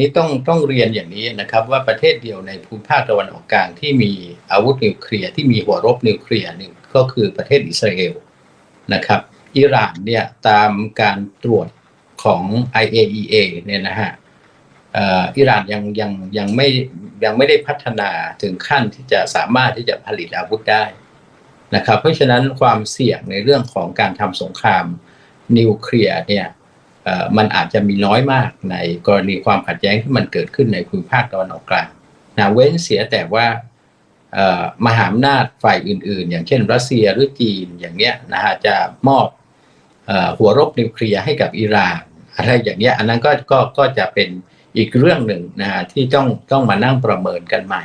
นี้ต้องต้องเรียนอย่างนี้นะครับ ว่าประเทศเดียวในภูมิภาคตะวันออกกลางที่มีอาวุธนิวเคลียร์ที่มีหัวรบนิวเคลียร์หนึ่งก็คือประเทศอิสราเอลนะครับอิหร่านเนี่ยตามการตรวจของ IAEA เนี่ยนะฮะอิหร่านยังยังยังไม่ยังไม่ได้พัฒนาถึงขั้นที่จะสามารถที่จะผลิตอาวุธได้นะครับ เพราะฉะนั้นความเสี่ยงในเรื่องของการทำสงครามนิวเคลียร์เนี่ย มันอาจจะมีน้อยมากในกรณีความขัดแย้งที่มันเกิดขึ้นในภูมิภาคตะวันออกกลางนะเว้นเสียแต่ว่ามหาอำนาจฝ่ายอื่น ๆ อย่างเช่น รัสเซียหรือจีนอย่างเนี้ยนะฮะจะมอบอหัวรบนิวเคลียร์ให้กับอิหร่านอะไรอย่างเงี้ยอันนั้นก็ก็ก็จะเป็นอีกเรื่องหนึ่งนะฮะที่ต้องต้องมานั่งประเมินกันใหม่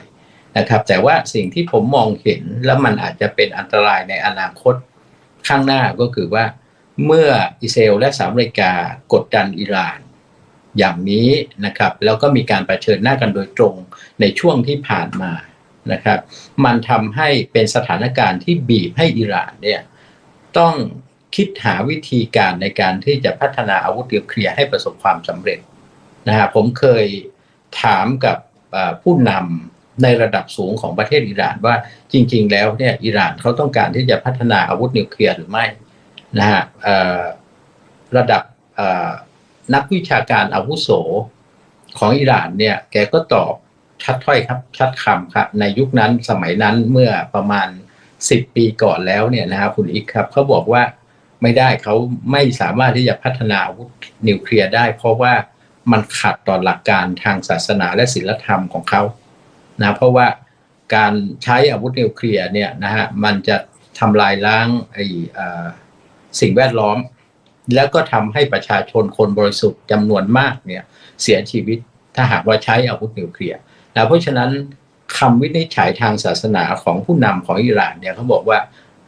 นะครับ แต่ว่าสิ่งที่ผมมองเห็นแล้วมันอาจจะเป็นอันตรายในอนาคตข้างหน้าก็คือว่า เมื่ออิสราเอลและสหรัฐอเมริกากดดันอิหร่าน อย่างนี้นะครับ แล้วก็มีการรเผชิญหน้ากันโดยตรงในช่วงที่ผ่านมานะครับ มันทำให้เป็นสถานการณ์ที่บีบให้อิหร่านเนี่ยต้องคิดหาวิธีการในการที่จะพัฒนาอาวุธนิวเคลียร์ให้ประสบความสำเร็จนะฮะผมเคยถามกับผู้นำในระดับสูงของประเทศอิหร่านว่าจริง ๆ แล้วเนี่ยอิหร่านเขาต้องการที่จะพัฒนาอาวุธนิวเคลียร์หรือไม่ นะฮะระดับนักวิชาการอาวุโสของอิหร่านเนี่ยแกก็ตอบชัดถ้อยครับชัดคำครับ ในยุคนั้นสมัยนั้นเมื่อประมาณ 10 ปีก่อนแล้วเนี่ยนะครับคุณอีกครับเขาบอกว่าไม่ได้เขาไม่สามารถที่จะพัฒนาอาวุธนิวเคลียร์ได้ เพราะว่ามันขัดต่อหลักการทางศาสนาและศีลธรรมของเขานะเพราะว่าการใช้อาวุธนิวเคลียร์เนี่ยนะฮะมันจะทำลายล้างไอ้อ สิ่งแวดล้อม แล้วก็ทำให้ประชาชนคนบริสุทธิ์จำนวนมากเนี่ยเสียชีวิตถ้าหากว่าใช้อาวุธนิวเคลียร์นะเพราะฉะนั้นคำวินิจฉัยทางศาสนาของผู้นำของอิหร่านเนี่ยเขาบอกว่า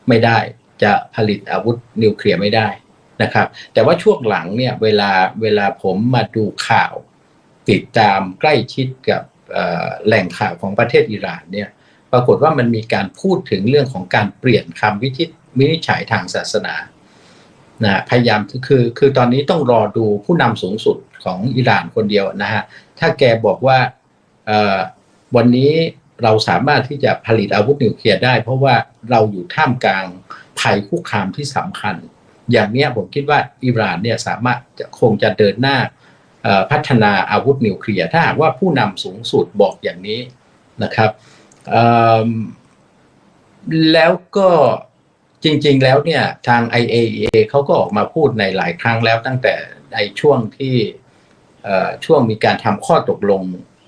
ไม่ได้จะผลิตอาวุธนิวเคลียร์ไม่ได้นะครับ แต่ว่าช่วงหลังเนี่ยเวลาเวลาผมมาดูข่าว ติดตามใกล้ชิดกับแหล่งข่าวของประเทศอิหร่านเนี่ยปรากฏว่ามันมีการพูดถึงเรื่องของการเปลี่ยนคำวิจิตวินิจฉัยทางศาสนา นะพยายามคือคือตอนนี้ต้องรอดูผู้นำสูงสุดของอิหร่านคนเดียวนะฮะถ้าแกบอกว่าวันนี้เราสามารถที่จะผลิตอาวุธนิวเคลียร์ได้ เพราะว่าเราอยู่ท่ามกลางภัยคุกคามที่สำคัญ อย่างนี้ผมคิดว่าอิหร่านเนี่ยสามารถจะคงจะเดินหน้าพัฒนาอาวุธนิวเคลียร์ถ้าหากว่าผู้นำสูงสุดบอกอย่างนี้นะครับแล้วก็ จริง ๆ แล้วเนี่ยทาง IAEA เขาก็ออกมาพูดในหลายครั้งแล้วตั้งแต่ในช่วงที่ช่วงมีการทำข้อตกลง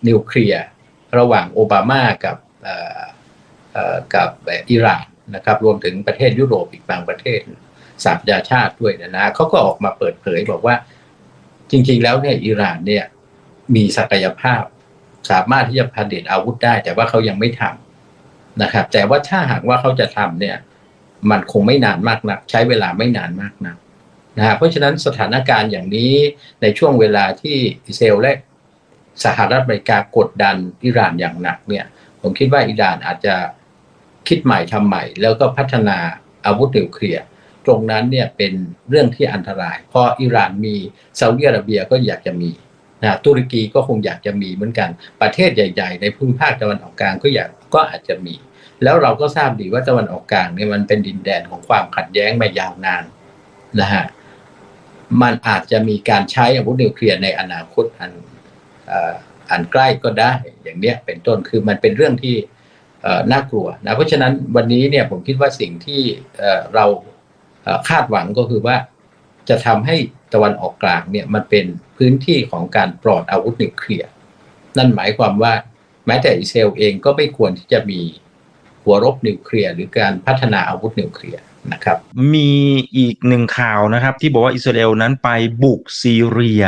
นิวเคลียร์ระหว่างโอบามากับกับอิหร่านนะครับรวมถึงประเทศยุโรปอีกบางประเทศสหประชาชาติด้วยนะนะเขาก็ออกมาเปิดเผยบอกว่า จริง ๆ แล้วเนี่ยอิหร่านเนี่ยมีศักยภาพสามารถที่จะผลิตอาวุธได้ แต่ว่าเขายังไม่ทำนะครับ แต่ว่าถ้าหากว่าเขาจะทำเนี่ย มันคงไม่นานมากนัก ใช้เวลาไม่นานมากนักนะฮะเพราะฉะนั้นสถานการณ์อย่างนี้ในช่วงเวลาที่อิสราเอลและสหรัฐอเมริกากดดันอิหร่านอย่างหนักเนี่ย ผมคิดว่าอิหร่านอาจจะคิดใหม่ทำใหม่ แล้วก็พัฒนาอาวุธนิวเคลียร์ตรงนั้นเนี่ยเป็นเรื่องที่อันตราย เพราะอิหร่านมีซาอุดิอาระเบียก็อยากจะมีนะตุรกีก็คงอยากจะมีเหมือนกัน ประเทศใหญ่ ๆ ในภูมิภาคตะวันออกกลางก็อยากก็อาจจะมี แล้วเราก็ทราบดีว่าตะวันออกกลางเนี่ยมันเป็นดินแดนของความขัดแย้งมายาวนานนะฮะมันอาจจะมีการใช้อาวุธนิวเคลียร์ในอนาคตอันอันใกล้ก็ได้ อย่างเนี้ยเป็นต้นคือมันเป็นเรื่องที่น่ากลัวนะเพราะฉะนั้นวันนี้เนี่ยผมคิดว่าสิ่งที่เราคาดหวังก็คือว่าจะทำให้ตะวันออกกลางเนี่ยมันเป็นพื้นที่ของการปลอดอาวุธนิวเคลียร์นั่นหมายความว่าแม้แต่อิสราเอลเองก็ไม่ควรที่จะมี หัวรบนิวเคลียร์หรือการพัฒนาอาวุธนิวเคลียร์นะครับมีอีกหนึ่งข่าวนะครับ ที่บอกว่าอิสราเอลนั้นไปบุกซีเรีย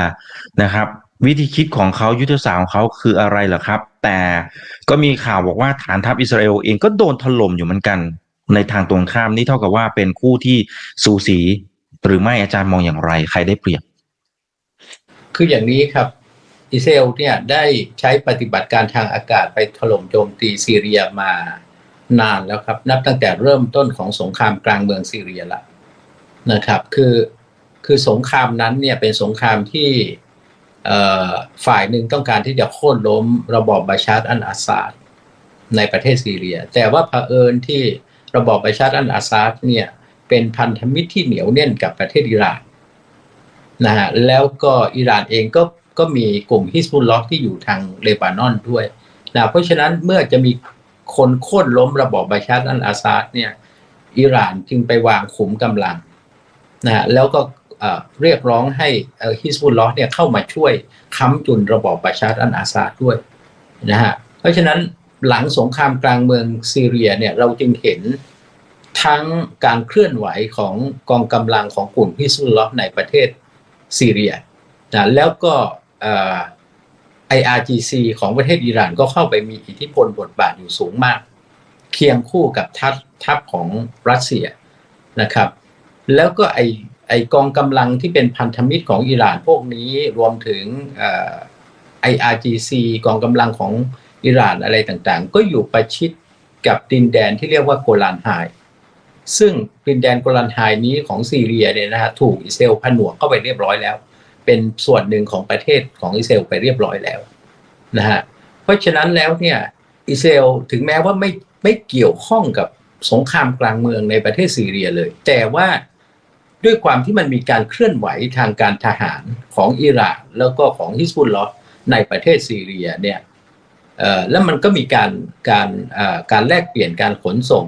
นะครับ วิธีคิดของเขายุทธศาสตร์ของเขาคืออะไรเหรอครับ แต่ก็มีข่าวบอกว่าฐานทัพอิสราเอลเองก็โดนถล่มอยู่เหมือนกัน ในทางตรงข้ามนี่เท่ากับว่าเป็นคู่ที่สูสี หรือไม่อาจารย์มองอย่างไร ใครได้เปรียบ คืออย่างนี้ครับอิสราเอลเนี่ยได้ใช้ปฏิบัติการทางอากาศไปถล่มโจมตีซีเรียมา นานแล้วครับ นับตั้งแต่เริ่มต้นของสงครามกลางเมืองซีเรียละนะครับ คือคือสงครามนั้นเนี่ยเป็นสงครามที่ฝ่ายหนึ่งต้องการที่จะโค่นล้มระบอบบาชาร์อันอาซาดในประเทศซีเรีย แต่ว่าเผอิญที่ระบอบบาชาร์อันอาซาดเนี่ยเป็นพันธมิตรที่เหนียวแน่นกับประเทศอิหร่านนะฮะแล้วก็อิหร่านเองก็ก็มีกลุ่มฮิสบุลลอฮ์ที่อยู่ทางเลบานอนด้วยนะเพราะฉะนั้นเมื่อจะมี คนโค่นล้มระบอบบาชาร์อันอาซาดเนี่ยอิหร่านจึงไปวางขุมกำลังนะฮะแล้วก็เรียกร้องให้ฮิสบุลลอฮ์เนี่ยเข้ามาช่วยค้ำจุนระบอบบาชาร์อันอาซาดด้วยนะฮะเพราะฉะนั้นหลังสงครามกลางเมืองซีเรียเนี่ยเราจึงเห็นทั้งการเคลื่อนไหวของกองกำลังของกลุ่มฮิสบุลลอฮ์ในประเทศซีเรียนะแล้วก็ IRGC ของประเทศอิหร่านก็เข้าไปมีอิทธิพลบทบาทอยู่สูงมาก เคียงคู่กับทัพทัพของรัสเซียนะครับ แล้วก็ไอไอกองกำลังที่เป็นพันธมิตรของอิหร่านพวกนี้รวมถึงเอ่อ IRGC กองกำลังของอิหร่านอะไรต่างๆ ก็อยู่ประชิดกับดินแดนที่เรียกว่าโกลานไฮซึ่งดินแดนโกลันไฮนี้ของซีเรียเนี่ยนะฮะถูกอิสราเอลผนวกเข้าไปเรียบร้อยแล้ว เป็นส่วนหนึ่งของประเทศของอิสราเอลไปเรียบร้อยแล้วนะฮะเพราะฉะนั้นแล้วเนี่ยอิสราเอลถึงแม้ว่าไม่ไม่เกี่ยวข้องกับสงครามกลางเมืองในประเทศซีเรียเลย แต่ว่าด้วยความที่มันมีการเคลื่อนไหวทางการทหารของอิหร่านแล้วก็ของฮิสบุลลอฮ์ในประเทศซีเรียเนี่ยแล้วมันก็มีการการการแลกเปลี่ยนการขนส่ง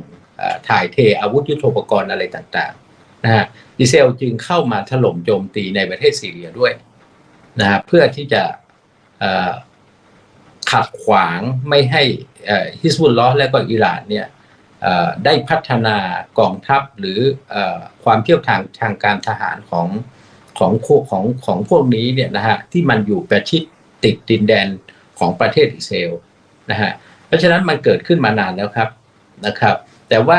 ถ่ายเทอาวุธยุทโธปกรณ์อะไรต่างๆนะฮะ อิสราเอลจึงเข้ามาถล่มโจมตีในประเทศซีเรียด้วยนะฮะเพื่อที่จะขัดขวางไม่ให้ฮิสบุลลอฮ์และก็อิหร่านเนี่ยได้พัฒนากองทัพหรืออความเที่ยวทางทางการทหารของของพวกของของพวกนี้เนี่ยนะฮะที่มันอยู่ประชิดติดดินแดนของประเทศอิสราเอลนะฮะเพราะฉะนั้นมันเกิดขึ้นมานานแล้วครับนะครับ แต่ว่า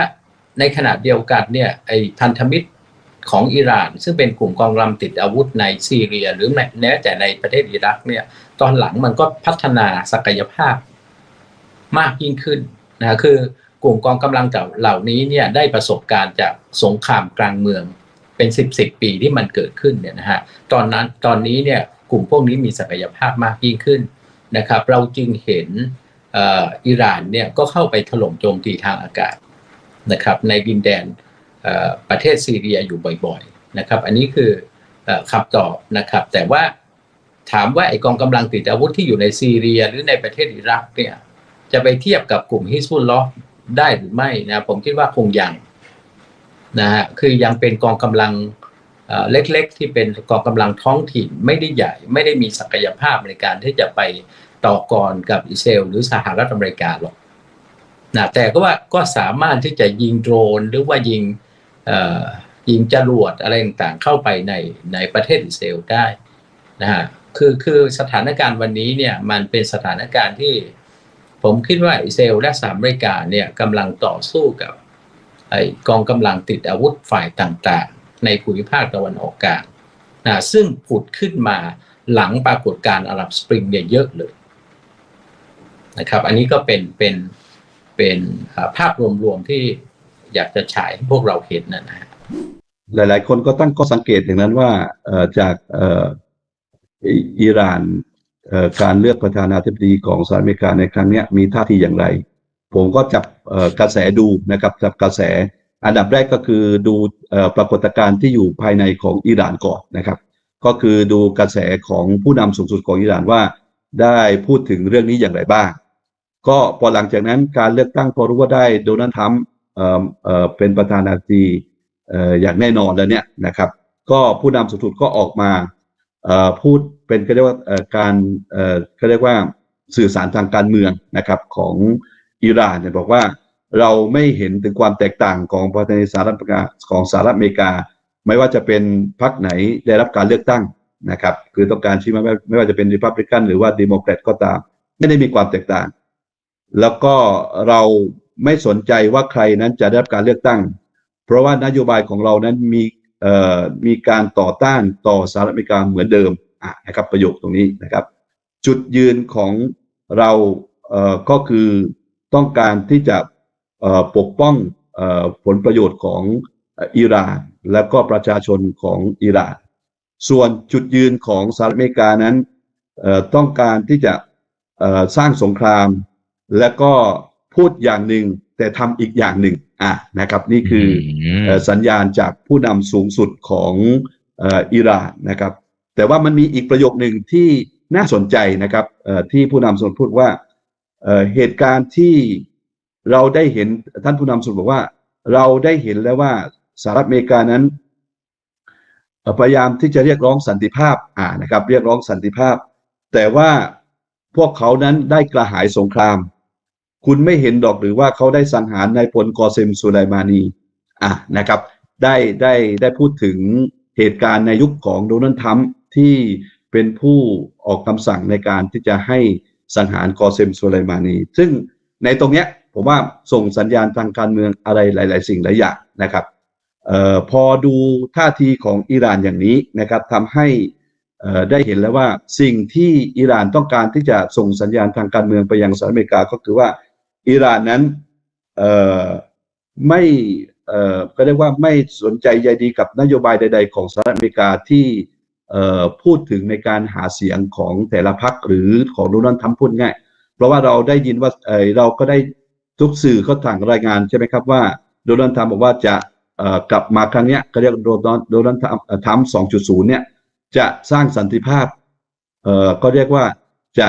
ในขณะเดียวกันเนี่ยไอ้พันธมิตร ของอิหร่าน ซึ่งเป็นกลุ่มกองกำลังติดอาวุธในซีเรีย หรือแม้แต่ในประเทศอิรักเนี่ยตอนหลังมันก็พัฒนาศักยภาพมากยิ่งขึ้นนะคือกลุ่มกองกำลังเหล่านี้เนี่ยได้ประสบการณ์จากสงครามกลางเมืองเป็นสิบสิบปีที่มันเกิดขึ้นเนี่ยนะฮะตอนนั้นตอนนี้เนี่ยกลุ่มพวกนี้มีศักยภาพมากยิ่งขึ้นนะครับ เราจึงเห็นอิหร่านเนี่ยก็เข้าไปถล่มโจมตีทางอากาศนะครับในดินแดน ประเทศซีเรียอยู่บ่อยๆนะครับ อันนี้คือคำตอบนะครับ แต่ว่าถามว่าไอกองกำลังติดอาวุธที่อยู่ในซีเรียหรือในประเทศอิรักเนี่ยจะไปเทียบกับกลุ่มฮิสบุลลอฮ์ได้หรือไม่นะผมคิดว่าคงยังนะฮะคือยังเป็นกองกำลังเล็กๆ ที่เป็นกองกำลังท้องถิ่นไม่ได้ใหญ่ ไม่ได้มีศักยภาพในการที่จะไปต่อกรกับอิสราเอลหรือสหรัฐอเมริกาหรอกนะแต่ก็ว่าก็สามารถที่จะยิงโดรนหรือว่ายิง ยิงจรวดอะไรต่างๆเข้าไปในในประเทศอิสราเอลได้นะฮะคือคือสถานการณ์วันนี้เนี่ยมันเป็นสถานการณ์ที่ผมคิดว่าอิสราเอลและสหรัฐอเมริกาเนี่ยกำลังต่อสู้กับไอกองกำลังติดอาวุธฝ่ายต่างๆ ในภูมิภาคตะวันออกกลางนะซึ่งผุดขึ้นมาหลังปรากฏการณ์อาหรับสปริงเนี่ยเยอะเลยนะครับ อันนี้ก็เป็นเป็นเป็นภาพรวมๆที่ อยากจะฉายให้พวกเราเห็นนะฮะหลาย ๆ คนก็ตั้งข้อสังเกตอย่างนั้นว่าจากอิหร่านการเลือกประธานาธิบดีของสหรัฐอเมริกาในครั้งนี้มีท่าทีอย่างไร ผมก็จับกระแสดูนะครับจับกระแส อันดับแรกก็คือดูปรากฏการณ์ที่อยู่ภายในของอิหร่านก่อนนะครับ ก็คือดูกระแสของผู้นำสูงสุดของอิหร่านว่า ได้พูดถึงเรื่องนี้อย่างไรบ้าง ก็พอหลังจากนั้นการเลือกตั้งพอรู้ว่าได้โดนัลด์ทรัมป์ เป็นประธานาธิบดีอย่างแน่นอนแล้วเนี่ยนะครับ ก็ผู้นำสูงสุดก็ออกมาพูดเป็นก็เรียกว่าการเขาเรียกว่าสื่อสารทางการเมืองนะครับของอิหร่านเนี่ยบอกว่าเราไม่เห็นถึงความแตกต่างของประธานาธิบดีสหรัฐอเมริกาของสหรัฐอเมริกา ไม่ว่าจะเป็นพรรคไหนได้รับการเลือกตั้งนะครับ คือต้องการชี้มาไม่ว่าจะเป็นริพับลิกันหรือว่าดิโมแครตก็ตาม ไม่ได้มีความแตกต่าง แล้วก็เรา ไม่สนใจว่าใครนั้นจะได้รับการเลือกตั้ง เพราะว่านโยบายของเรานั้นมีมีการต่อต้านต่อสหรัฐอเมริกาเหมือนเดิมะนะครับประโยคตรงนี้นะครับ จุดยืนของเราเอ่อก็คือต้องการที่จะปกป้องอผลประโยชน์ของอิหร่าน และก็ประชาชนของอิหร่าน ส่วนจุดยืนของสหรัฐอเมริกานั้นต้องการที่จะสร้างสงคราม แล้วก็ พูดอย่างหนึ่งแต่ทำอีกอย่างหนึ่งอะนะครับ นี่คืออมเอ่อสัญญาณจากผู้นำสูงสุดของเอ่ออิหร่านนะครับ แต่ว่ามันมีอีกประโยคหนึ่งที่น่าสนใจนะครับเอ่อที่ผู้นำสูงสุดพูดว่าเอ่อเหตุการณ์ที่เราได้เห็นท่านผู้นำสูงสุดบอกว่า เราได้เห็นแล้วว่าสหรัฐอเมริกานั้นเอ่อพยายามที่จะเรียกร้องสันติภาพอ่านะครับ เรียกร้องสันติภาพ แต่ว่าพวกเขานั้นได้กระหายสงคราม คุณไม่เห็นดอกหรือว่าเขาได้สังหารนายพลกอเซมสุไลมานีอะนะครับ ได้ได้ได้พูดถึงเหตุการณ์ในยุคของโดนัลด์ทรัมป์ที่เป็นผู้ออกคำสั่งในการที่จะให้สังหารกอเซมสุไลมานี ซึ่งในตรงเนี้ยผมว่าส่งสัญญาณทางการเมืองอะไรหลาย ๆ สิ่งหลายอย่างนะครับเอ่อพอดูท่าทีของอิหร่านอย่างนี้นะครับทำให้ได้เห็นแล้วว่าสิ่งที่อิหร่านต้องการที่จะส่งสัญญาณทางการเมืองไปยังสหรัฐอเมริกาก็คือว่า อิหร่านนั้นไม่ก็เรียกว่าไม่สนใจใยดีกับนโยบายใด ๆ ของสหรัฐอเมริกาที่พูดถึงในการหาเสียงของแต่ละพรรคหรือของโดนัลด์ทรัมป์พูดง่าย เพราะว่าเราได้ยินว่าเออเราก็ได้ทุกสื่อเขาถ่างรายงานใช่ไหมครับว่าโดนัลด์ทรัมป์บอกว่าจะกลับมาครั้งนี้ก็เรียกโดนัลด์โดนัลด์ทรัมป์เอ่อทรัมป์เนี่ยจะสร้างสันติภาพก็เรียกว่าจะ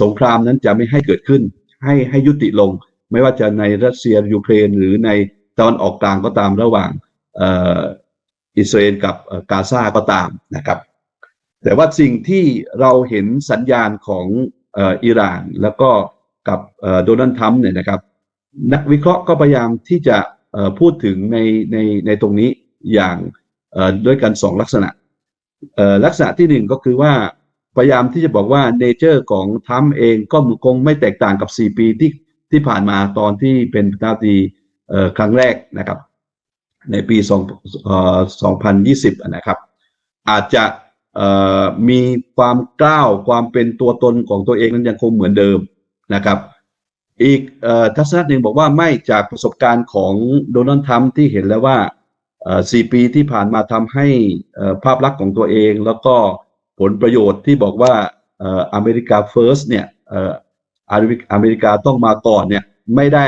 สงครามนั้นจะไม่ให้เกิดขึ้น ให้ให้ยุติลง ไม่ว่าจะในรัสเซียยูเครน หรือในตะวันออกกลางก็ตามระหว่างอิสราเอลกับกาซาก็ตามนะครับ แต่ว่าสิ่งที่เราเห็นสัญญาณของอิหร่านแล้วก็กับโดนัลด์ทรัมป์เนี่ยนะครับ นักวิเคราะห์ก็พยายามที่จะพูดถึงในในในตรงนี้อย่างด้วยกันสองลักษณะลักษณะที่หนึ่งก็คือว่า พยายามที่จะบอกว่าเนเจอร์ของทรัมป์เองก็คงไม่แตกต่างกับ 4 ปีที่ที่ผ่านมาตอนที่เป็นประธานาธิบดีครั้งแรกนะครับ ในปี2 2020 นะครับ อาจจะมีความกล้าวความเป็นตัวตนของตัวเองนั้นยังคงเหมือนเดิมนะครับ อีกอทัศนะหนึ่งบอกว่าไม่จากประสบการณ์ของโดนัลด์ทรัมป์ที่เห็นแล้วว่าเอ่อสี่ปีที่ผ่านมาทำให้ภาพลักษณ์ของตัวเองแล้วก็ ผลประโยชน์ที่บอกว่าอเมริกาเฟิร์สเนี่ยอเมริกาต้องมาก่อนเนี่ยไม่ได้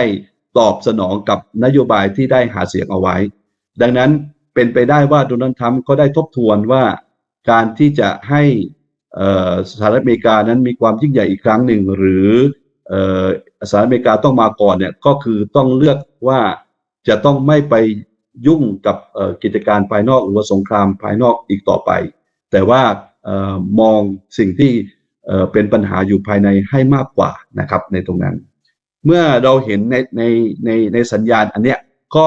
ตอบสนองกับนโยบายที่ได้หาเสียงเอาไว้ ดังนั้นเป็นไปได้ว่าโดนัลด์ทรัมป์ก็ได้ทบทวนว่าการที่จะให้ออสหรัฐอเมริกานั้นมีความยิ่งใหญ่อีกครั้งหนึ่ง หรือออสหรัฐอเมริกาต้องมาก่อนเนี่ยก็คือต้องเลือกว่าจะต้องไม่ไปยุ่งกับกิจการภายนอกหรือว่าสงครามภายนอกอีกต่อไป แต่ว่า มองสิ่งที่เเป็นปัญหาอยู่ภายในให้มากกว่านะครับในตรงนั้น เมื่อเราเห็นในในในในสัญญาณอันเนี้ยก็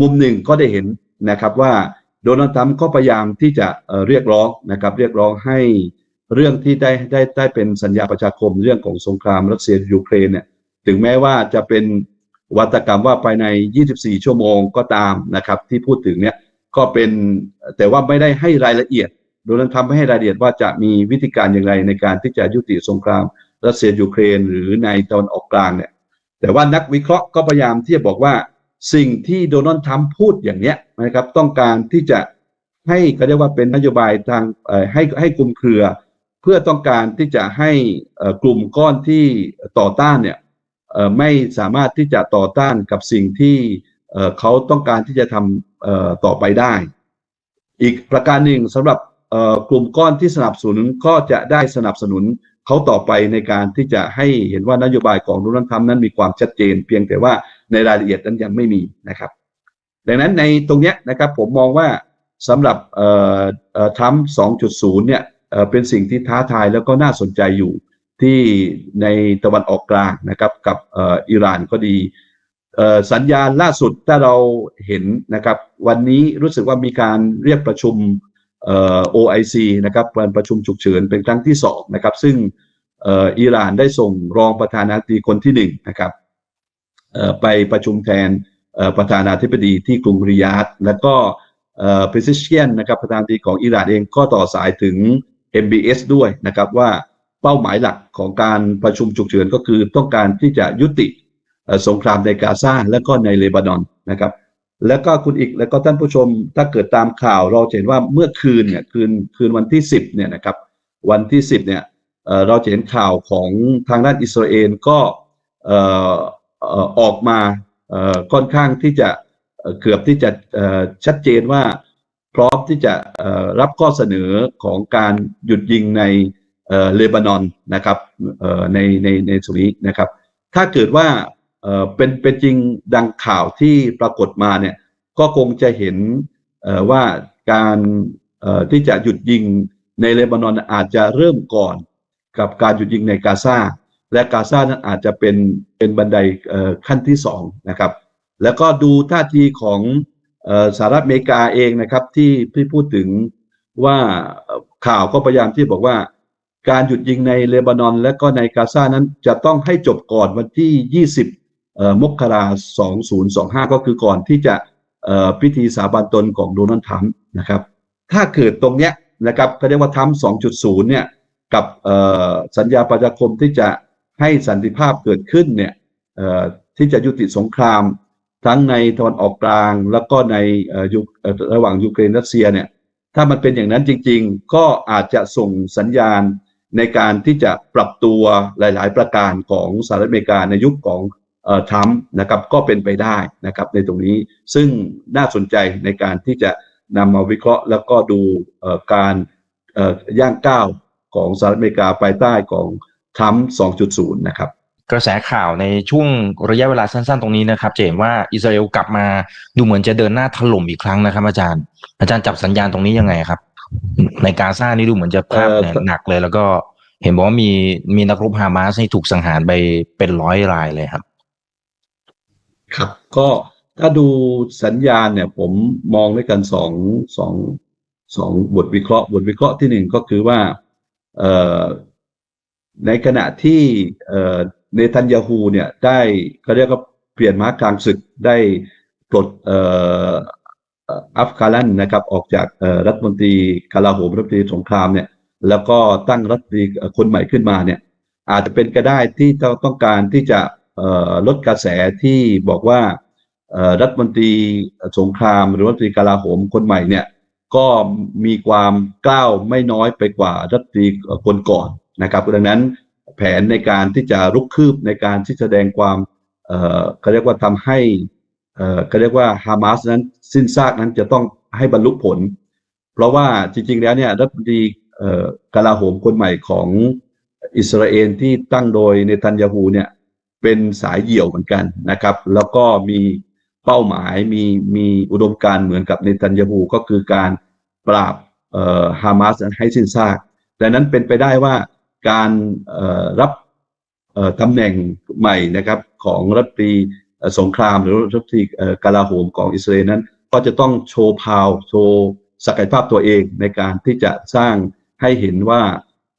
มุมหนึ่งก็ได้เห็นนะครับว่าโดนัลด์ทรัมป์ก็พยายามที่จะเเรียกร้องนะครับเรียกร้องให้เรื่องที่ได้ได้ได้เป็นสัญญาประชาคมเรื่องของสงครามรัสเซียยูเครนเนี่ยถึงแม้ว่าจะเป็นวัตกรรมว่าภายใน 24 ชั่วโมงก็ตามนะครับที่พูดถึงเนี่ย ก็เป็นแต่ว่าไม่ได้ให้รายละเอียด โดนัลด์ทรัมป์ไม่ให้รายละเอียดว่าจะมีวิธีการอย่างไรในการที่จะยุติสงครามรัสเซียยูเครน หรือในตะวันออกกลางเนี่ยแต่ว่านักวิเคราะห์ก็พยายามที่จะบอกว่าสิ่งที่โดนัลด์ทรัมป์พูดอย่างเนี้ยนะครับต้องการที่จะให้ก็เรียกว่าเป็นนโยบายทางให้ให้กลุ่มเครือ เพื่อต้องการที่จะให้กลุ่มก้อนที่ต่อต้านเนี่ยไม่สามารถที่จะต่อต้านกับสิ่งที่ เขาต้องการที่จะทำต่อไปได้ อีกประการหนึ่งสำหรับกลุ่มก้อนที่สนับสนุนก็จะได้สนับสนุนเขาต่อไปในการที่จะให้เห็นว่านโยบายของโดนัลด์ทรัมนั้นมีความชัดเจน เพียงแต่ว่าในรายละเอียดนั้นยังไม่มีนะครับ ดังนั้นในตรงนี้นะครับผมมองว่าสำหรับเอ่อเอ่อทรัมป์2.0 เนี่ยเป็นสิ่งที่ท้าทายแล้วก็น่าสนใจอยู่ที่ในตะวันออกกลางนะครับกับอิหร่านก็ดี สัญญาณล่าสุดถ้าเราเห็นนะครับ วันนี้รู้สึกว่ามีการเรียกประชุมออ OIC นะครับการประชุมฉุกเฉินเป็นครั้งที่สองนะครับ ซึ่งอิหร่านได้ส่งรองประธานาธิบดีคนที่หนึ่งนะครับไปประชุมแทนประธานาธิบดีที่กรุงริยาดแล้วก็เพซิเชียนนะครับประธานาธิบดีของอิหร่านเองก็ต่อสายถึง MBS ด้วยนะครับว่าเป้าหมายหลักของการประชุมฉุกเฉินก็คือต้องการที่จะยุติ สงครามในกาซาและก็ในเลบานอนนะครับ แล้วก็คุณอีกแล้วก็ท่านผู้ชมถ้าเกิดตามข่าวเราเห็นว่าเมื่อคืนเนี่ยคืนคืนวันที่ 10เนี่ยนะครับวันที่ 10เนี่ยเราเห็นข่าวของทางด้านอิสราเอลก็ออกมาค่อนข้างที่จะเกือบที่จะชัดเจนว่าพร้อมที่จะรับข้อเสนอของการหยุดยิงในเลบานอนนะครับในในในส่วนนี้นะครับ ถ้าเกิดว่า เอ่อเป็นเป็นจริงดังข่าวที่ปรากฏมาเนี่ยก็คงจะเห็นเอ่อว่าการเอ่อที่จะหยุดยิงในเลบานอนอาจจะเริ่มก่อนกับการหยุดยิงในกาซาและกาซานั้นอาจจะเป็นเป็นบันไดเอ่อขั้นที่สองนะครับ แล้วก็ดูท่าทีของออสหรัฐอเมริกาเองนะครับที่ที่พูดถึงว่าข่าวก็พยายามที่บอกว่า การหยุดยิงในเลบานอนและก็ในกาซานั้นจะต้องให้จบก่อนวันที่ 20 เอ่อมกราคม2025ก็คือก่อนที่จะพิธีสาบานตนของโดนัลด์ทรัมป์นะครับ ถ้าเกิดตรงเนี้ยนะครับก็เรียกว่าทรัมป์2.0เนี่ยกับเอ่อสัญญาประชาคมที่จะให้สันติภาพเกิดขึ้นเนี่ยเอ่อที่จะยุติสงคราม ทั้งในตะวันออกกลาง แล้วก็ในเอ่อยุระหว่างยูเครนรัสเซียเนี่ยถ้ามันเป็นอย่างนั้นจริง ๆ ก็อาจจะส่งสัญญาณในการที่จะปรับตัวหลาย ๆ ประการของสหรัฐอเมริกาในยุคของ ทรัมป์นะครับก็เป็นไปได้นะครับในตรงนี้ซึ่งน่าสนใจในการที่จะนำมาวิเคราะห์แล้วก็ดูเอ่อการเอ่อย่างก้าวของสหรัฐอเมริกาภายใต้ของทรัมป์2.0 นะครับกระแสข่าวในช่วงระยะเวลาสั้นๆ ตรงนี้นะครับจะเห็นว่าอิสราเอลกลับมาดูเหมือนจะเดินหน้าถล่มอีกครั้งนะครับ อาจารย์ อาจารย์จับสัญญาณตรงนี้ยังไงครับ ในกาซานี่ดูเหมือนจะภาพเนี่ยเอ่อหนักเลย แล้วก็เห็นบอกว่ามีมีนักรบฮามาสนี่ถูกสังหารไปเป็นร้อยรายเลยครับ ครับ ก็ถ้าดูสัญญาณเนี่ย ผมมองด้วยกันสองสองสองบทวิเคราะห์ บทวิเคราะห์ที่หนึ่งก็คือว่าในขณะที่เนทันยาฮูเนี่ยได้เขาเรียกว่าเปลี่ยนม้ากลางศึกได้ปลดอัฟกาลันนะครับออกจากรัฐมนตรีกลาโหมรัฐมนตรีสงครามเนี่ยแล้วก็ตั้งรัฐมนตรีคนใหม่ขึ้นมาเนี่ยอาจจะเป็นก็ได้ที่ต้องต้องการที่จะ ลดกระแสที่บอกว่ารัฐมนตรีสงครามหรือรัฐมนตรีกลาโหมคนใหม่เนี่ยก็มีความก้าวไม่น้อยไปกว่ารัฐมนตรีคนก่อนนะครับดังนั้นแผนในการที่จะรุกคืบในการที่แสดงความเขาเรียกว่าทำให้เขาเรียกว่าฮามาสนั้นสิ้นซากนั้นจะต้องให้บรรลุผล เพราะว่าจริง ๆ แล้วเนี่ยรัฐมนตรีกลาโหมคนใหม่ของอิสราเอลที่ตั้งโดยเนทันยาฮูเนี่ย เป็นสายเหี่ยวเหมือนกันนะครับ แล้วก็มีเป้าหมายมีมีอุดมการเหมือนกับเนทันยาฮูก็คือการปราบเอ่อฮามาสให้สิ้นซากดังนั้นเป็นไปได้ว่าการเอ่อรับเอ่อตำแหน่งใหม่นะครับของรัฐมนตรีสงครามหรือรัฐมนตรีเอ่อกลาโหมของอิสราเอลนั้น ก็จะต้องโชว์พาวโชว์ศักยภาพตัวเองในการที่จะสร้างให้เห็นว่า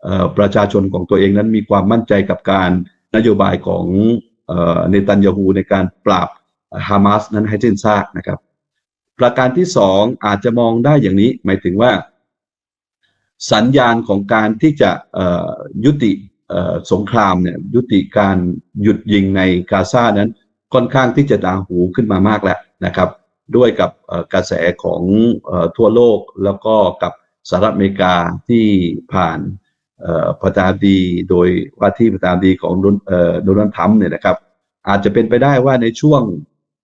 เอ่อประชาชนของตัวเองนั้นมีความมั่นใจกับการ นโยบายของเนตันยาฮูในการปราบฮามาสนั้นให้สิ้นซากนะครับ ประการที่สองอาจจะมองได้อย่างนี้ หมายถึงว่า สัญญาณของการที่จะยุติสงครามเนี่ยยุติการหยุดยิงในกาซานั้นค่อนข้างที่จะดาหูขึ้นมามากแล้วนะครับ ด้วยกับกระแสของทั่วโลกแล้วก็กับสหรัฐอเมริกาที่ผ่าน ประธานดีโดยว่าที่ประธานดีของโดนัลด์ทรัมป์เนี่ยนะครับ อาจจะเป็นไปได้ว่าในช่วง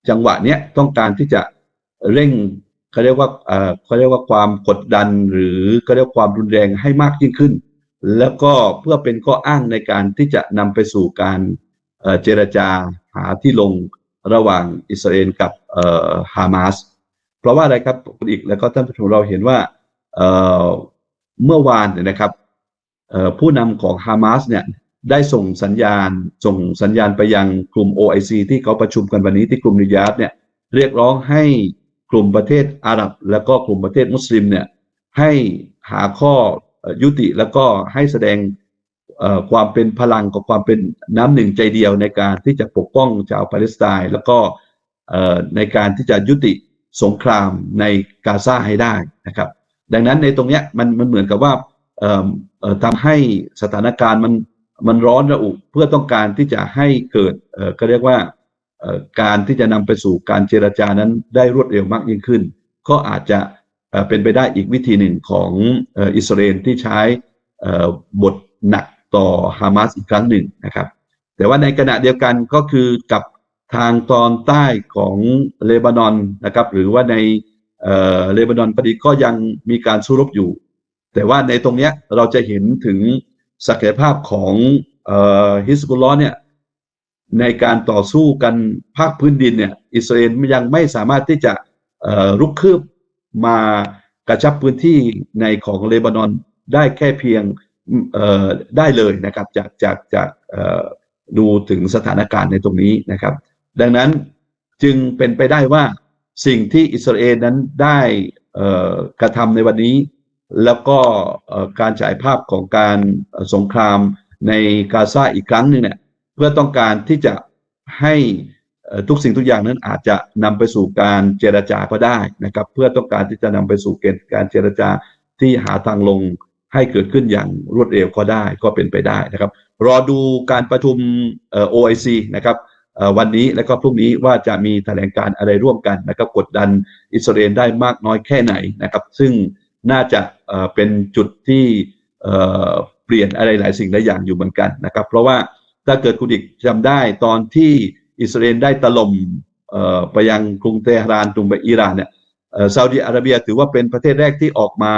จังหวะเนี้ยต้องการที่จะเร่งเขาเรียกว่าเขาเรียกว่าความกดดันหรือเขาเรียกว่าความรุนแรงให้มากยิ่งขึ้น แล้วก็เพื่อเป็นข้ออ้างในการที่จะนำไปสู่การเจรจาหาที่ลงระหว่างอิสราเอลกับฮามาสเพราะว่าอะไรครับอีกแล้วก็ท่านผู้ชมเราเห็นว่าเเมื่อวานเนี่ยนะครับ ผู้นำของฮามาสเนี่ยได้ส่งสัญญาณ ส่งสัญญาณไปยังกลุ่ม OIC ที่เขาประชุมกันวันนี้ที่กลุ่มนิยาร์ดเนี่ยเรียกร้องให้กลุ่มประเทศอาหรับ แล้วก็กลุ่มประเทศมุสลิมเนี่ยให้หาข้อยุติแล้วก็ให้แสดงความเป็นพลังกับความเป็นน้ำหนึ่งใจเดียวในการที่จะปกป้องชาวปาเลสไตน์แล้วก็ในการที่จะยุติสงครามในกาซาให้ได้นะครับ ดังนั้นในตรงเนี้ยมันมันเหมือนกับว่า ทำให้สถานการณ์มันมันร้อนระอุเพื่อต้องการที่จะให้เกิดก็เรียกว่าการที่จะนำไปสู่การเจรจานั้นได้รวดเร็วมากยิ่งขึ้น ก็อาจจะเป็นไปได้อีกวิธีหนึ่งของอิสราเอลที่ใช้บทหนักต่อฮามาสอีกครั้งหนึ่งนะครับ แต่ว่าในขณะเดียวกันก็คือกับทางตอนใต้ของเลบานอนนะครับ หรือว่าในเเลบานอนก็ดีก็ยังมีการสู้รบอยู่ แต่ว่าในตรงเนี้ยเราจะเห็นถึงศักยภาพของฮิสบุลลอเนี่ยในการต่อสู้กันภาคพื้นดินเนี่ยอิสราเอลยังไม่สามารถที่จะรุกคืบมากระชับพื้นที่ในของเลบานอนได้แค่เพียงได้เลยนะครับจากจากจากดูถึงสถานการณ์ในตรงนี้นะครับ ดังนั้นจึงเป็นไปได้ว่าสิ่งที่อิสราเอลนั้นได้กระทำในวันนี้ แล้วก็การฉายภาพของการสงครามในกาซาอีกครั้งหนึ่งเนี่ยเพื่อต้องการที่จะให้ทุกสิ่งทุกอย่างนั้นอาจจะนำไปสู่การเจรจาก็ได้นะครับ เพื่อต้องการที่จะนำไปสู่เกณฑ์การเจรจาที่หาทางลงให้เกิดขึ้นอย่างรวดเร็วก็ได้ก็เป็นไปได้นะครับ รอดูการประชุมเอ่อ OIC นะครับวันนี้และก็พรุ่งนี้ว่าจะมีแถลงการอะไรร่วมกันนะครับ กดดันอิสราเอลได้มากน้อยแค่ไหนนะครับ ซึ่ง น่าจะเป็นจุดที่เปลี่ยนอะไรหลายสิ่งหลายอย่างอยู่เหมือนกันนะครับ เพราะว่าถ้าเกิดคุณอีกจำได้ตอนที่อิสราเอลได้ถล่มเอ่อไปยังกรุงเตหะรานกรุงไปอิหร่านเนี่ยซาอุดิอาระเบียถือว่าเป็นประเทศแรกที่ออกมา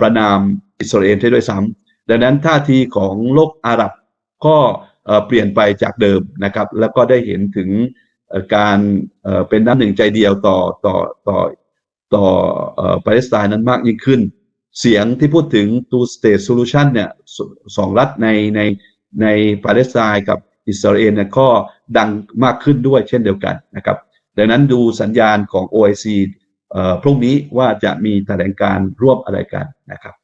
ประนามอิสราเอลด้วยซ้ำดังนั้นท่าทีของโลกอาหรับก็เปลี่ยนไปจากเดิมนะครับ แล้วก็ได้เห็นถึงการเอ่อเป็นน้ำหนึ่งใจเดียวต่อต่อต่อ ต่ออปาเลสไตน์นั้นมากยิ่งขึ้น เสียงที่พูดถึง two state solution เนี่ยสสองรัฐในในในปาเลสไตน์กับอิสราเอลเนี่ยก็ดังมากขึ้นด้วยเช่นเดียวกันนะครับดังนั้นดูสัญญาณของ OIC เอ่อพรุ่งนี้ว่าจะมีแถลงการร่วมอะไรกันนะครับ